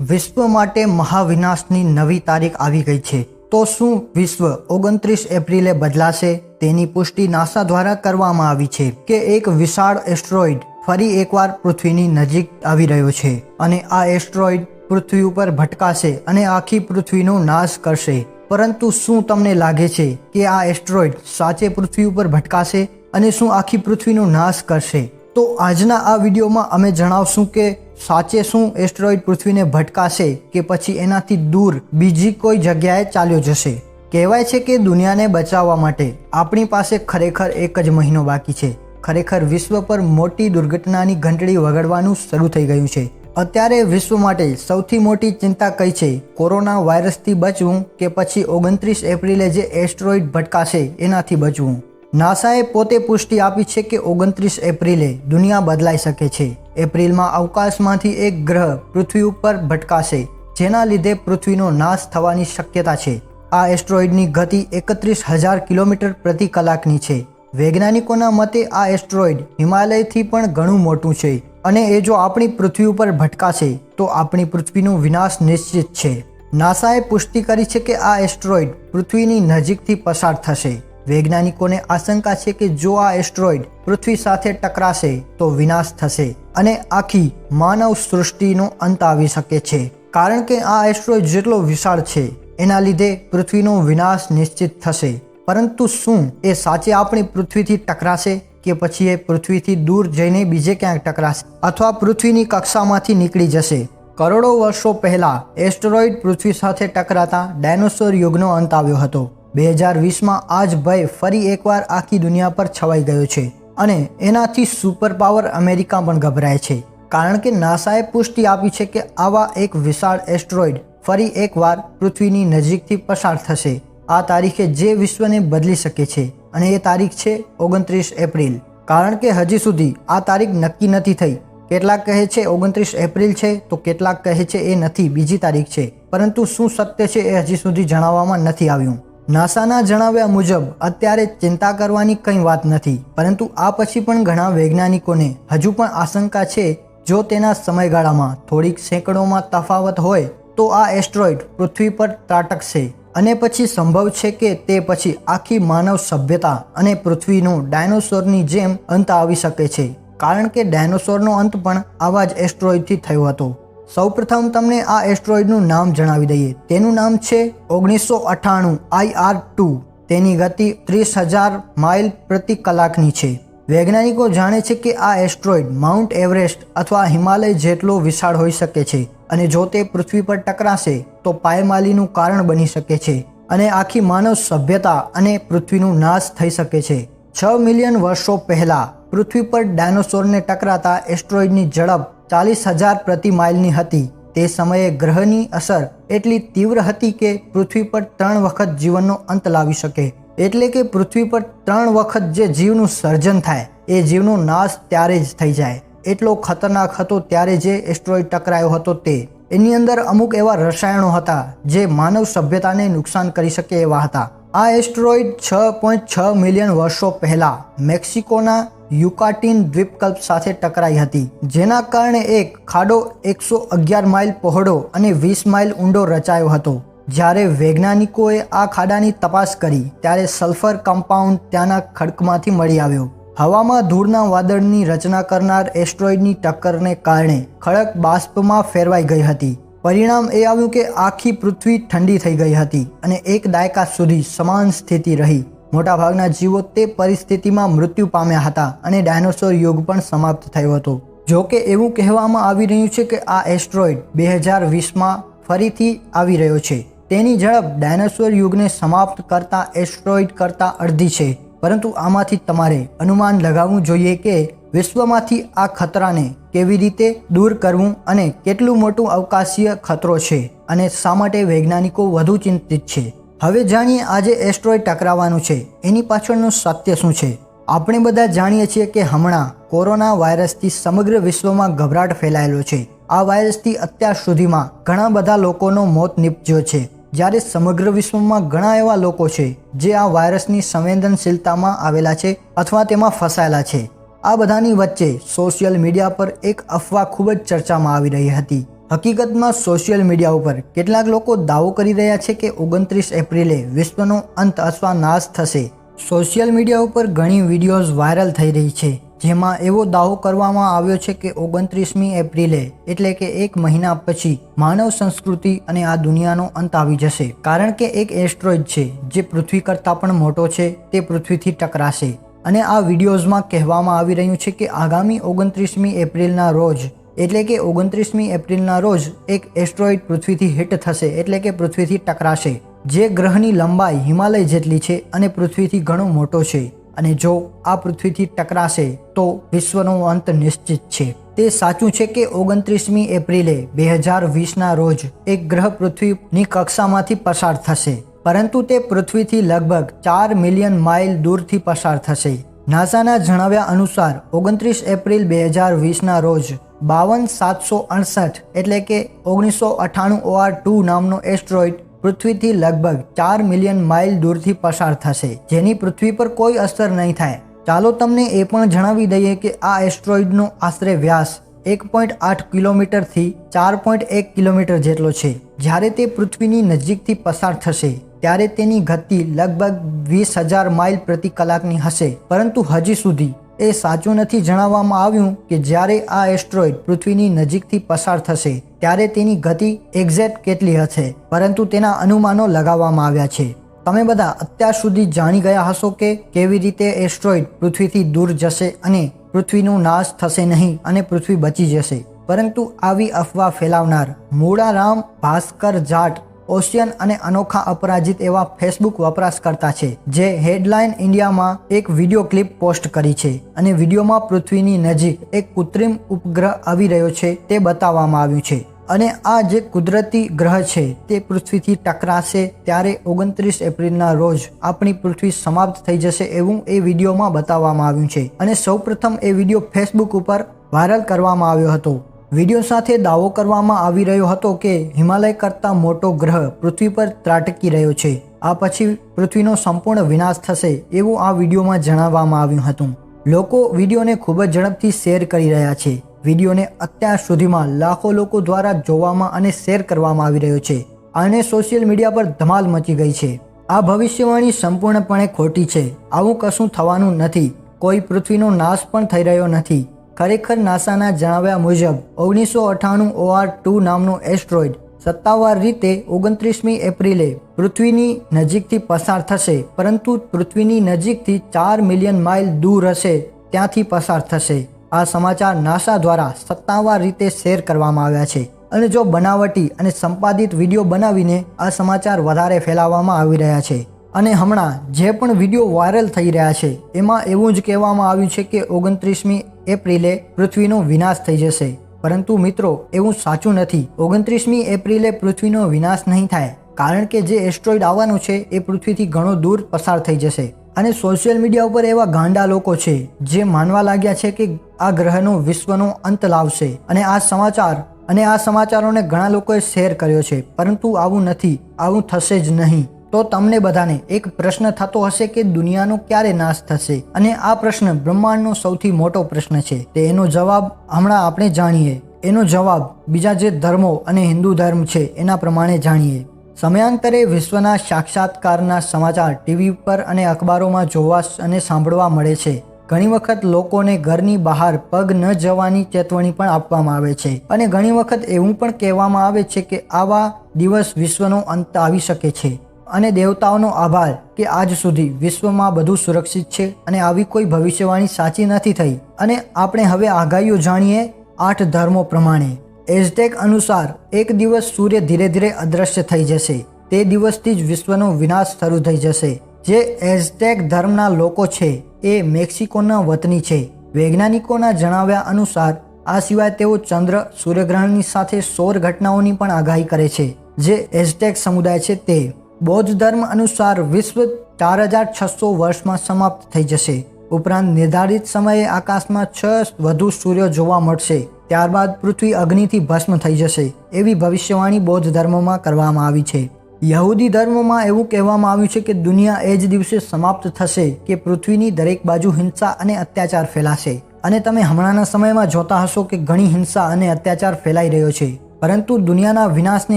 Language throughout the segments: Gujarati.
વિશ્વ માટે મહાવિનાશની નવી તારીખ આવી ગઈ છે. તો શું વિશ્વ ઓગણત્રીસ એપ્રિલે બદલાશે? તેની પુષ્ટિ નાસા દ્વારા કરવામાં આવી છે કે એક વિશાળ એસ્ટ્રોઇડ ફરી એકવાર પૃથ્વીની નજીક આવી રહ્યો છે અને આ એસ્ટ્રોઇડ પૃથ્વી ઉપર ભટકાશે અને આખી પૃથ્વીનો નાશ કરશે. પરંતુ શું તમને લાગે છે કે આ એસ્ટ્રોઇડ સાચે પૃથ્વી ઉપર ભટકાશે અને શું આખી પૃથ્વીનો નાશ કરશે? તો આજના આ વિડીયોમાં અમે જણાવશું કે સાચે શું એસ્ટ્રોઇડ પૃથ્વીને ભટકાશે કે પછી એનાથી દૂર બીજી કોઈ જગ્યાએ ચાલ્યો જશે? કહેવાય છે કે દુનિયાને બચાવવા માટે આપણી પાસે ખરેખર એક જ મહિનો બાકી છે. ખરેખર વિશ્વ પર મોટી દુર્ઘટનાની ઘંટડી વગાડવાનું શરૂ થઈ ગયું છે. અત્યારે વિશ્વ માટે સૌથી મોટી ચિંતા કઈ છે? કોરોના વાયરસથી બચવું કે પછી ઓગણત્રીસ એપ્રિલે જે એસ્ટ્રોઇડ ભટકાશે એનાથી બચવું? નાસાએ પોતે પુષ્ટિ આપી છે કે ઓગણત્રીસ એપ્રિલે દુનિયા બદલાઈ શકે છે. એપ્રિલમાં અવકાશમાંથી એક ગ્રહ પૃથ્વી ઉપર ભટકાશે, જેના લીધે પૃથ્વીનો નાશ થવાની શક્યતા છે. આ એસ્ટ્રોઇડની ગતિ એકત્રીસ હજાર કિલોમીટર પ્રતિ કલાકની છે. વૈજ્ઞાનિકોના મતે આ એસ્ટ્રોઇડ હિમાલયથી પણ ઘણું મોટું છે અને એ જો આપણી પૃથ્વી ઉપર ભટકાશે, તો આપણી પૃથ્વીનો વિનાશ નિશ્ચિત છે. નાસાએ પુષ્ટિ કરી છે કે આ એસ્ટ્રોઇડ પૃથ્વીની નજીકથી પસાર થશે. વૈજ્ઞાનિકોને આશંકા છે કે જો આ એસ્ટ્રોઇડ પૃથ્વી સાથે ટકરાશે તો વિનાશ થશે અને આખી માનવ સૃષ્ટિનો અંત આવી શકે છે. કારણ કે આ એસ્ટ્રોઇડ જેટલો વિશાળ છે, એના લીધે પૃથ્વીનો વિનાશ નિશ્ચિત થશે. પરંતુ શું એ સાચે આપણી પૃથ્વીથી ટકરાશે કે પછી એ પૃથ્વીથી દૂર જઈને બીજે ક્યાંક ટકરાશે અથવા પૃથ્વીની કક્ષામાંથી નીકળી જશે? કરોડો વર્ષો પહેલા એસ્ટરોઇડ પૃથ્વી સાથે ટકરાતા ડાયનોસોર યુગનો અંત આવ્યો હતો. બે હજાર વીસમાં આ જ ભય ફરી એકવાર આખી દુનિયા પર છવાઈ ગયો છે અને એનાથી સુપર પાવર અમેરિકા પણ ગભરાય છે. કારણ કે નાસાએ પુષ્ટિ આપી છે કે આવા એક વિશાળ એસ્ટ્રોઇડ ફરી એકવાર પૃથ્વીની નજીકથી પસાર થશે. આ તારીખે જે વિશ્વને બદલી શકે છે અને એ તારીખ છે ઓગણત્રીસ એપ્રિલ. કારણ કે હજી સુધી આ તારીખ નક્કી નથી થઈ. કેટલાક કહે છે ઓગણત્રીસ એપ્રિલ છે તો કેટલાક કહે છે એ નથી બીજી તારીખ છે. પરંતુ શું સત્ય છે એ હજી સુધી જણાવવામાં નથી આવ્યું. નાસાના જણાવ્યા મુજબ, અત્યારે ચિંતા કરવાની કંઈ વાત નથી, પરંતુ આ પછી પણ ઘણા વૈજ્ઞાનિકોને હજુ પણ આશંકા છે, જો તેના સમયગાળામાં થોડીક સેંકડોમાં તફાવત હોય, તો આ એસ્ટ્રોઇડ પૃથ્વી પર ત્રાટકશે. અને પછી સંભવ છે કે તે પછી આખી માનવ સભ્યતા અને પૃથ્વીનો ડાયનોસોરની જેમ અંત આવી શકે છે. કારણ કે ડાયનોસોરનો અંત પણ આવા જ એસ્ટ્રોઇડથી થયો હતો. સૌપ્રથમ તમને આ એસ્ટ્રોઇડનું નામ જણાવી દઈએ. તેનું નામ છે ઓગણીસો અઠ્ઠાણું આઈ આર ટુ. તેની ગતિ ત્રીસ હજાર માઇલ પ્રતિ કલાકની છે. વૈજ્ઞાનિકો જાણે છે કે આ એસ્ટ્રોઇડ માઉન્ટ એવરેસ્ટ અથવા હિમાલય જેટલો વિશાળ હોઈ શકે છે અને જો તે પૃથ્વી પર ટકરાશે, તો પાયમાલીનું કારણ બની શકે છે અને આખી માનવ સભ્યતા અને પૃથ્વીનું નાશ થઈ શકે છે. છ મિલિયન વર્ષો પહેલા પૃથ્વી પર ડાયનોસોરને ટકરાતા એસ્ટ્રોઇડની ઝડપ ચાલીસ હજાર પ્રતિ માઇલની હતી. તે સમયે ગ્રહની અસર એટલી તીવ્ર હતી કે પૃથ્વી પર ત્રણ વખત જીવનનો અંત લાવી શકે. એટલે કે પૃથ્વી પર ત્રણ વખત જે જીવનું સર્જન થાય, એ જીવનો નાશ ત્યારે જ થઈ જાય. એટલો ખતરનાક હતો ત્યારે જે એસ્ટ્રોઇડ ટકરાયો હતો તે. એની અંદર અમુક એવા રસાયણો હતા, જે માનવ સભ્યતાને નુકસાન કરી શકે એવા હતા. આ એસ્ટ્રોઇડ છ પોઈન્ટ છ મિલિયન વર્ષો પહેલા મેક્સિકોના યુકાટીન દ્વીપકલ્પ સાથે ટકરાઈ હતી, જેના કારણે એક ખાડો એકસો અગિયાર માઇલ પહોળો અને વીસ માઇલ ઊંડો રચાયો હતો. જ્યારે વૈજ્ઞાનિકોએ આ ખાડાની તપાસ કરી, ત્યારે સલ્ફર કમ્પાઉન્ડ ત્યાંના ખડકમાંથી મળી આવ્યો. હવામાં ધૂળના વાદળની રચના કરનાર એસ્ટ્રોઇડની ટક્કરને કારણે ખડક બાષ્પમાં ફેરવાઈ ગઈ હતી. પરિણામ એ આવ્યું કે આખી પૃથ્વી ઠંડી થઈ ગઈ હતી અને એક દાયકા સુધી સમાન સ્થિતિ રહી. મોટાભાગના જીવો તે પરિસ્થિતિમાં મૃત્યુ પામ્યા હતા અને ડાયનોસોર યુગ પણ સમાપ્ત થયો હતો. જો કે એવું કહેવામાં આવી રહ્યું છે કે આ એસ્ટ્રોઇડ બે હજાર વીસમાં ફરીથી આવી રહ્યો છે. તેની ઝડપ ડાયનોસોર યુગને સમાપ્ત કરતા એસ્ટ્રોઇડ કરતાં અડધી છે. પરંતુ આમાંથી તમારે અનુમાન લગાવવું જોઈએ કે વિશ્વમાંથી આ ખતરાને કેવી રીતે દૂર કરવું અને કેટલું મોટું અવકાશીય ખતરો છે અને શા માટે વૈજ્ઞાનિકો વધુ ચિંતિત છે. હવે જાણીએ આજે એસ્ટ્રોઇડ ટકરાવવાનું છે. એની પાછળનું સત્ય શું છે? આપણે બધા જાણીએ છીએ કે હમણાં કોરોના વાયરસથી સમગ્ર વિશ્વમાં ગભરાટ ફેલાયેલો છે. આ વાયરસથી અત્યાર સુધીમાં ઘણા બધા લોકોનો મોત નીપજ્યો છે. જ્યારે સમગ્ર વિશ્વમાં ઘણા એવા લોકો છે, જે આ વાયરસની સંવેદનશીલતામાં આવેલા છે અથવા તેમાં ફસાયેલા છે. આ બધાની વચ્ચે સોશિયલ મીડિયા પર એક અફવા ખૂબ જ ચર્ચામાં આવી રહી હતી. હકીકતમાં સોશિયલ મીડિયા ઉપર કેટલાક લોકો દાવો કરી રહ્યા છે કે ઓગણત્રીસ એપ્રિલે વિશ્વનો અંત અથવા નાશ થશે. સોશિયલ મીડિયા ઉપર ઘણી વિડીયોઝ વાયરલ થઈ રહી છે, જેમાં એવો દાવો કરવામાં આવ્યો છે કે ઓગણત્રીસમી એપ્રિલે એટલે કે એક મહિના પછી માનવ સંસ્કૃતિ અને આ દુનિયાનો અંત આવી જશે. કારણ કે એક એસ્ટ્રોઇડ છે, જે પૃથ્વી કરતાં પણ મોટો છે, તે પૃથ્વીથી ટકરાશે. અને આ વિડીયોઝમાં કહેવામાં આવી રહ્યું છે કે આગામી ઓગણત્રીસમી એપ્રિલના રોજ એટલે કે ઓગણત્રીસમી એપ્રિલના રોજ એક એસ્ટ્રોઇડ પૃથ્વીથી હિટ થશે એટલે કે પૃથ્વીથી ટકરાશે, જે ગ્રહની લંબાઈ હિમાલય જેટલી છે અને પૃથ્વીથી ઘણો મોટો છે. અને જો આ પૃથ્વીથી ટકરાશે, તો વિશ્વનો અંત નિશ્ચિત છે. તે સાચું છે કે ઓગણત્રીસમી એપ્રિલે બે હજાર વીસના રોજ એક ગ્રહ પૃથ્વીની કક્ષામાંથી પસાર થશે, પરંતુ તે પૃથ્વીથી લગભગ ચાર મિલિયન માઇલ દૂરથી પસાર થશે. નાસાના જણાવ્યા અનુસાર ઓગણત્રીસ એપ્રિલ બે હજાર વીસના રોજ બાવન સાતસો અડસઠ એટલે કે ઓગણીસો અઠ્ઠાણું ઓઆર ટુ નામનો એસ્ટ્રોઇડ પૃથ્વીથી લગભગ ચાર મિલિયન માઇલ દૂરથી પસાર થશે. જેની પૃથ્વી પર કોઈ અસર નહીં થાય. ચાલો તમને એ પણ જણાવી દઈએ કે આ એસ્ટ્રોઇડનો આશરે વ્યાસ એક પોઈન્ટ આઠ કિલોમીટરથી ચાર પોઈન્ટ એક કિલોમીટર જેટલો છે. જ્યારે તે પૃથ્વીની નજીકથી પસાર થશે. ત્યારે તેની ગતિ લગભગ વીસ હજાર માઇલ પ્રતિ કલાકની હશે. પરંતુ હજી સુધી એ સાચું નથી જણાવવામાં આવ્યું કે જ્યારે આ એસ્ટ્રોઇડ પૃથ્વીની નજીકથી પસાર થશે, ત્યારે તેની ગતિ એક્ઝેક્ટ કેટલી હશે, પરંતુ તેના અનુમાનો લગાવવામાં આવ્યા છે. તમે બધા અત્યાર સુધી જાણી ગયા હશો કે કેવી રીતે એસ્ટ્રોઇડ પૃથ્વીથી દૂર જશે અને પૃથ્વીનો નાશ થશે નહીં અને પૃથ્વી બચી જશે. પરંતુ આવી અફવા ફેલાવનાર મૂળારામ ભાસ્કર જાટ ઓશિયન અને અનોખા અપરાજિત એવા ફેસબુક વપરાશકર્તા છે, જે હેડલાઇન ઇન્ડિયામાં એક વીડિયો ક્લિપ પોસ્ટ કરી છે અને વિડીયોમાં પૃથ્વીની નજીક એક કૃત્રિમ ઉપગ્રહ આવી રહ્યો છે તે બતાવવામાં આવ્યું છે. અને આ જે કુદરતી ગ્રહ છે તે પૃથ્વીથી ટકરાશે ત્યારે ઓગણત્રીસ એપ્રિલના રોજ આપણી પૃથ્વી સમાપ્ત થઈ જશે એવું એ વિડીયોમાં બતાવવામાં આવ્યું છે. અને સૌપ્રથમ એ વીડિયો ફેસબુક ઉપર વાયરલ કરવામાં આવ્યો હતો. વીડિયો સાથે દાવો કરવામાં આવી રહ્યો હતો કે હિમાલય કરતાં મોટો ગ્રહ પૃથ્વી પર ત્રાટકી રહ્યો છે. આ પછી પૃથ્વીનો સંપૂર્ણ વિનાશ થશે એવું આ વિડીયોમાં જણાવવામાં આવ્યું હતું. લોકો વિડીયોને ખૂબ જ ઝડપથી શેર કરી રહ્યા છે. વિડીયોને અત્યાર સુધીમાં લાખો લોકો દ્વારા જોવામાં અને શેર કરવામાં આવી રહ્યો છે. અને સોશિયલ મીડિયા પર ધમાલ મચી ગઈ છે. આ ભવિષ્યવાણી સંપૂર્ણપણે ખોટી છે. આવું કશું થવાનું નથી. કોઈ પૃથ્વીનો નાશ પણ થઈ રહ્યો નથી. ખરેખર નાસાના જણાવ્યા મુજબ ઓગણીસો અઠ્ઠાણું ઓઆર ટુ નામનું એસ્ટ્રોઇડ સત્તાવાર રીતે ઓગણત્રીસમી એપ્રિલે પૃથ્વીની નજીકથી પસાર થશે, પરંતુ પૃથ્વીની નજીકથી ચાર મિલિયન માઇલ દૂર હશે, ત્યાંથી પસાર થશે. આ સમાચાર નાસા દ્વારા સત્તાવાર રીતે શેર કરવામાં આવ્યા છે. અને જો બનાવટી અને સંપાદિત વીડિયો બનાવીને આ સમાચાર વધારે ફેલાવવામાં આવી રહ્યા છે અને હમણાં જે પણ વીડિયો વાયરલ થઈ રહ્યા છે, એમાં એવું જ કહેવામાં આવ્યું છે કે ઓગણત્રીસમી એપ્રિલે પૃથ્વીનો વિનાશ થઈ જશે. પરંતુ મિત્રો, એવું સાચું નથી. ઓગણત્રીસમી એપ્રિલે પૃથ્વીનો વિનાશ નહીં થાય. કારણ કે જે એસ્ટ્રોઇડ આવવાનું છે, એ પૃથ્વીથી ઘણો દૂર પસાર થઈ જશે. અને સોશિયલ મીડિયા ઉપર એવા ગાંડા લોકો છે, જે માનવા લાગ્યા છે કે આ ગ્રહનો વિશ્વનો અંત લાવશે. અને આ સમાચાર, અને આ સમાચારોને ઘણા લોકોએ શેર કર્યો છે. પરંતુ આવું નથી. આવું થશે જ નહીં. તો તમને બધાને એક પ્રશ્ન થતો હશે કે દુનિયાનો ક્યારે નાશ થશે? અને આ પ્રશ્ન બ્રહ્માંડનો સૌથી મોટો પ્રશ્ન છે. તે એનો જવાબ હમણાં આપણે જાણીએ. એનો જવાબ બીજા જે ધર્મો અને હિન્દુ ધર્મ છે એના પ્રમાણે જાણીએ. સમયાંતરે વિશ્વના સાક્ષાત્કારના સમાચાર ટીવી પર અને અખબારોમાં જોવા અને સાંભળવા મળે છે. ઘણી વખત લોકોને ઘરની બહાર પગ ન જવાની ચેતવણી પણ આપવામાં આવે છે. અને ઘણી વખત એવું પણ કહેવામાં આવે છે કે આવા દિવસ વિશ્વનો અંત આવી શકે છે. અને દેવતાઓનો આભાર કે આજ સુધી વિશ્વમાં બધું સુરક્ષિત છે અને આવી કોઈ ભવિષ્યવાણી સાચી નથી થઈ. અને આપણે હવે આગાહીઓ જાણીએ આઠ ધર્મો પ્રમાણે. એઝટેક અનુસાર એક દિવસ સૂર્ય ધીરે ધીરે અદૃશ્ય થઈ જશે. તે દિવસથી જ વિશ્વનો વિનાશ શરૂ થઈ જશે. જે એઝટેક ધર્મના લોકો છે, એ મેક્સિકોના વતની છે. વૈજ્ઞાનિકોના જણાવ્યા અનુસાર, આ સિવાય તેઓ ચંદ્ર, સૂર્યગ્રહણની સાથે સૌર ઘટનાઓની પણ આગાહી કરે છે. જે એઝટેક સમુદાય છે તે બૌદ્ધ ધર્મ અનુસાર વિશ્વ ચાર હજાર છસો વર્ષમાં સમાપ્ત થઈ જશે. ઉપરાંત નિર્ધારિત સમયે આકાશમાં છ વધુ સૂર્યો જોવા મળશે. ત્યારબાદ પૃથ્વી અગ્નિથી ભસ્મ થઈ જશે. એવી ભવિષ્યવાણી બૌદ્ધ ધર્મમાં કરવામાં આવી છે. યહૂદી ધર્મમાં એવું કહેવામાં આવ્યું છે કે દુનિયા એ જ દિવસે સમાપ્ત થશે કે પૃથ્વીની દરેક બાજુ હિંસા અને અત્યાચાર ફેલાશે. અને તમે હમણાંના સમયમાં જોતા હશો કે ઘણી હિંસા અને અત્યાચાર ફેલાઈ રહ્યો છે. પરંતુ દુનિયાના વિનાશને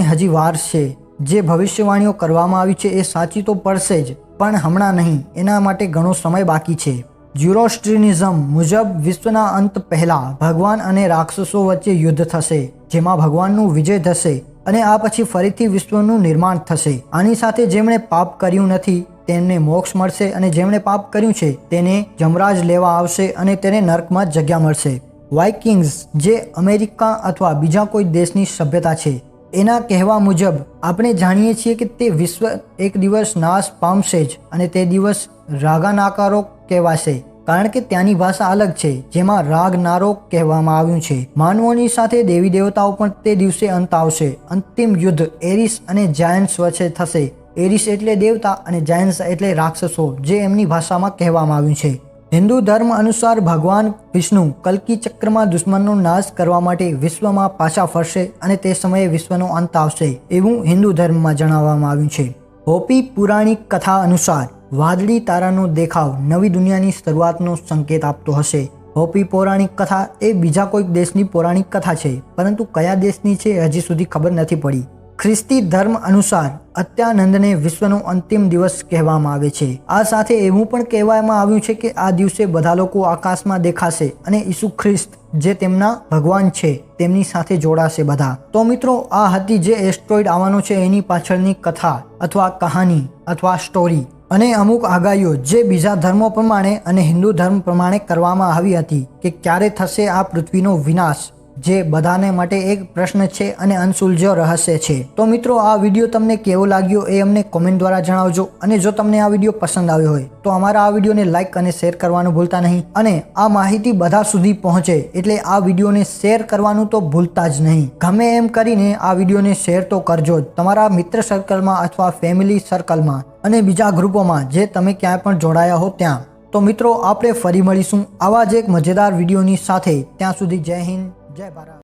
હજી વાર છે. જે ભવિષ્યવાણીઓ કરવામાં આવી છે એ સાચી તો પડશે જ, પણ હમણાં નહીં. એના માટે ઘણો સમય બાકી છે. જ્યુરોસ્ટ્રિનિઝમ મુજબ વિશ્વના અંત પહેલા ભગવાન અને રાક્ષસો વચ્ચે યુદ્ધ થશે, જેમાં ભગવાનનું વિજય થશે અને આ પછી ફરીથી વિશ્વનું નિર્માણ થશે. આની સાથે જેમણે પાપ કર્યું નથી, તેમને મોક્ષ મળશે અને જેમણે પાપ કર્યું છે, તેને જમરાજ લેવા આવશે અને તેને નર્કમાં જગ્યા મળશે. વાઇકિંગ્સ, જે અમેરિકા અથવા બીજા કોઈ દેશની સભ્યતા છે એના કહેવા મુજબ, આપણે જાણીએ છીએ કે તે વિશ્વ એક દિવસ નાશ પામશે જ અને તે દિવસ રાગાનાકારો કહેવાશે, કારણ કે ત્યાંની ભાષા અલગ છે, જેમાં રાગનારો કહેવામાં આવ્યું છે. માનવોની સાથે દેવી દેવતાઓ પણ તે દિવસે અંત આવશે. અંતિમ યુદ્ધ એરિસ અને જાયન્ટ્સ વચ્ચે થશે. એરિસ એટલે દેવતા અને જાયન્ટ્સ એટલે રાક્ષસો, જે એમની ભાષામાં કહેવામાં આવ્યું છે. હિન્દુ ધર્મ અનુસાર ભગવાન વિષ્ણુ કલ્કી ચક્રમાં દુશ્મનનો નાશ કરવા માટે વિશ્વમાં પાછા ફરશે અને તે સમયે વિશ્વનો અંત આવશે એવું હિન્દુ ધર્મમાં જણાવવામાં આવ્યું છે. હોપી પુરાણિક કથા અનુસાર વાદળી તારાનો દેખાવ નવી દુનિયાની શરૂઆતનો સંકેત આપતો હશે. હોપી પૌરાણિક કથા એ બીજા કોઈક દેશની પૌરાણિક કથા છે, પરંતુ કયા દેશની છે હજી સુધી ખબર નથી પડી. ખ્રિસ્તી ધર્મ અનુસાર અત્યાનંદને વિશ્વનો અંતિમ દિવસ કહેવામાં આવે છે. આ સાથે એવું પણ કહેવામાં આવ્યું છે કે આ દિવસે બધા લોકો આકાશમાં દેખાશે અને ઈસુ ખ્રિસ્ત, જે તેમના ભગવાન છે, તેમની સાથે જોડાશે બધા. તો મિત્રો, આ હતી જે એસ્ટ્રોઇડ આવવાનો છે એની પાછળની કથા અથવા કહાની અથવા સ્ટોરી. અને અમુક આગાહીઓ જે બીજા ધર્મો પ્રમાણે અને હિન્દુ ધર્મ પ્રમાણે કરવામાં આવી હતી કે ક્યારે થશે આ પૃથ્વીનો વિનાશ. જે બધાને માટે એક પ્રશ્ન છે અને અનસુલઝો રહસ્ય છે. તો મિત્રો, આ વીડિયો તમને કેવો લાગ્યો એ અમને કોમેન્ટ દ્વારા જણાવજો અને જો તમને આ વીડિયો પસંદ આવ્યો હોય, તો અમારા આ વિડીયોને લાઇક અને શેર કરવાનું ભૂલતા નહીં અને આ માહિતી બધા સુધી પહોંચે એટલે આ વિડીયોને શેર કરવાનું તો ભૂલતા જ નહીં. ગમે એમ કરીને આ વિડીયોને શેર તો કરજો જ તમારા મિત્ર સર્કલમાં અથવા ફેમિલી સર્કલમાં અને બીજા ગ્રુપોમાં જે તમે ક્યાંય પણ જોડાયા હો ત્યાં. તો મિત્રો, આપણે ફરી મળીશું આવા જ એક મજેદાર વિડીયોની સાથે. ત્યાં સુધી જય હિન્દ. જય ભારત.